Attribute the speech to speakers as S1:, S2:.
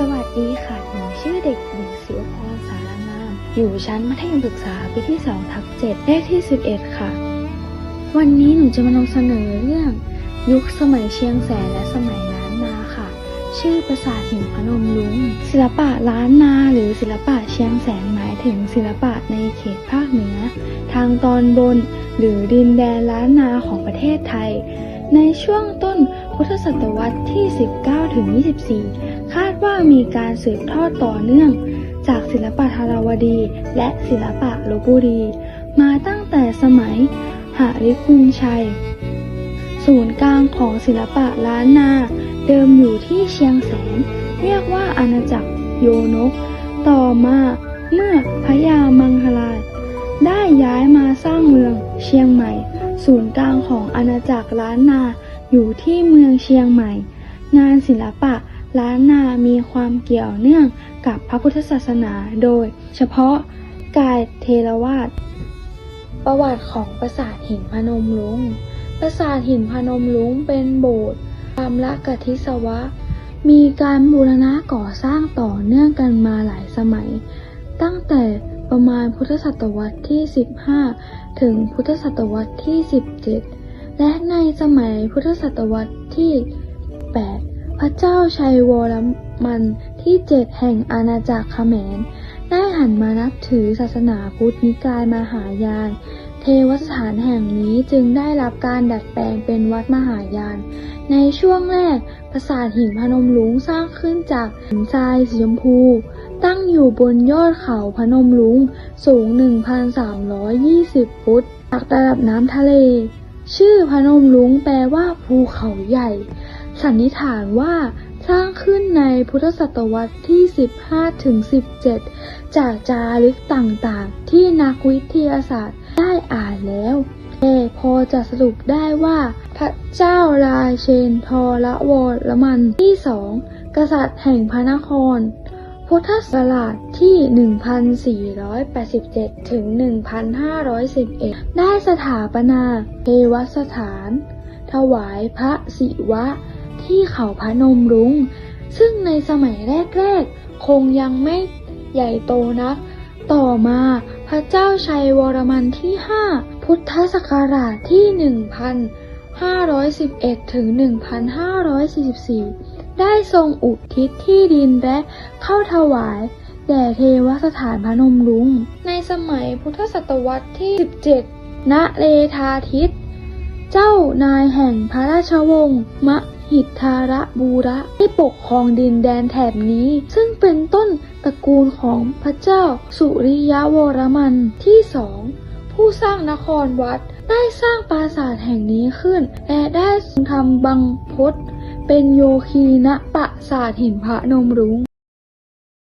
S1: สวัสดีค่ะ หนูชื่อเด็กหญิงศิวพรสารงาม อยู่ชั้นมัธยมศึกษาปีที่2ทับ7เลขที่ 11 ค่ะ วันนี้หนูจะมานำเสนอเรื่อง ยุคสมัยเชียงแสนและสมัยล้านนาค่ะ ชื่อปราสาทหินพนมรุ้งศิลปะล้านนาหรือศิลปะเชียงแสนหมายถึงศิลปะในเขตภาคเหนือ ทางตอนบน หรือดินแดนล้านนาของประเทศไทย ในช่วงต้นพุทธศตวรรษที่ 19ถึง24คา ว่ามีการสืบทอดต่อเนื่อง จากศิลปะธารวดี และศิลปะลพบุรี มาตั้งแต่สมัยหาริพุนชัย ศูนย์กลางของศิลปะล้านนา เดิมอยู่ที่เชียงแสน เรียกว่าอาณาจักรโยนก ต่อมาเมื่อพญามังคลาได้ย้ายมาสร้างเมืองเชียงใหม่ ศูนย์กลางของอาณาจักรล้านนาอยู่ที่เมืองเชียงใหม่ งานศิลปะ ล้านนามีความเกี่ยวเนื่องกับพระพุทธศาสนาโดย เฉพาะกายเทรวาสประวัติของปราสาทหินพนมรุงปราสาทหินพนมรุ้งเป็นโบสถ์ตามละกทิศวะ มีการบูรณะก่อสร้างต่อเนื่องกันมาหลายสมัย ตั้งแต่ประมาณพุทธศตวรรษที่ 15 ถึงพุทธศตวรรษที่ 17 และในสมัยพุทธศตวรรษที่ 8 พระเจ้าชัยวรมันที่7แห่งอาณาจักรเขมร ได้หันมานับถือศาสนาพุทธนิกายมหายาน เทวสถานแห่งนี้จึงได้รับการดัดแปลงเป็นวัดมหายาน ในช่วงแรกปราสาทหินพนมรุ้งสร้างขึ้นจากหินทรายสีชมพู ตั้งอยู่บนยอดเขาพนมรุ้งสูง 1,320 ฟุตจากระดับน้ำทะเล ชื่อพนมรุ้งแปลว่าภูเขาใหญ่ สันนิษฐานว่าสร้างขึ้นในพุทธศตวรรษที่ 15ถึง17 จากจารึกต่างๆ ที่นักวิทยาศาสตร์ได้อ่านแล้วแต่พอจะสรุปได้ว่า พระเจ้าราเชนทรละวรมันที่สองกษัตริย์แห่งพระนคร พุทธศักราชที่ 1487 ถึง 1511 ได้สถาปนาเทวสถาน ถวายพระศิวะ ที่เขาพระนมรุง้ง ซึ่งในสมัยแรกๆ คงยังไม่ใหญ่โตนัก ต่อมาพระเจ้าชัยวรมันที่ 5 พุทธศักราชที่ 1511 ถึง 1544 ได้ทรงอุทิศที่ดินและเข้าถวาย แด่เทวสถานพนมรุง้ง ในสมัยพุทธศตวรรษที่ 17 ณ เลทาทิต เจ้านายแห่งพระราชวงศ์มหิทธาระบูระได้ปกครองดินแดนแถบนี้ ซึ่งเป็นต้นตระกูลของพระเจ้าสุริยวรมันที่สองผู้สร้างนครวัดได้สร้างปราสาทแห่งนี้ขึ้น และได้ทรงทำบังพศ เป็นโยคี ณ ปราสาทหินพระนมรุ้ง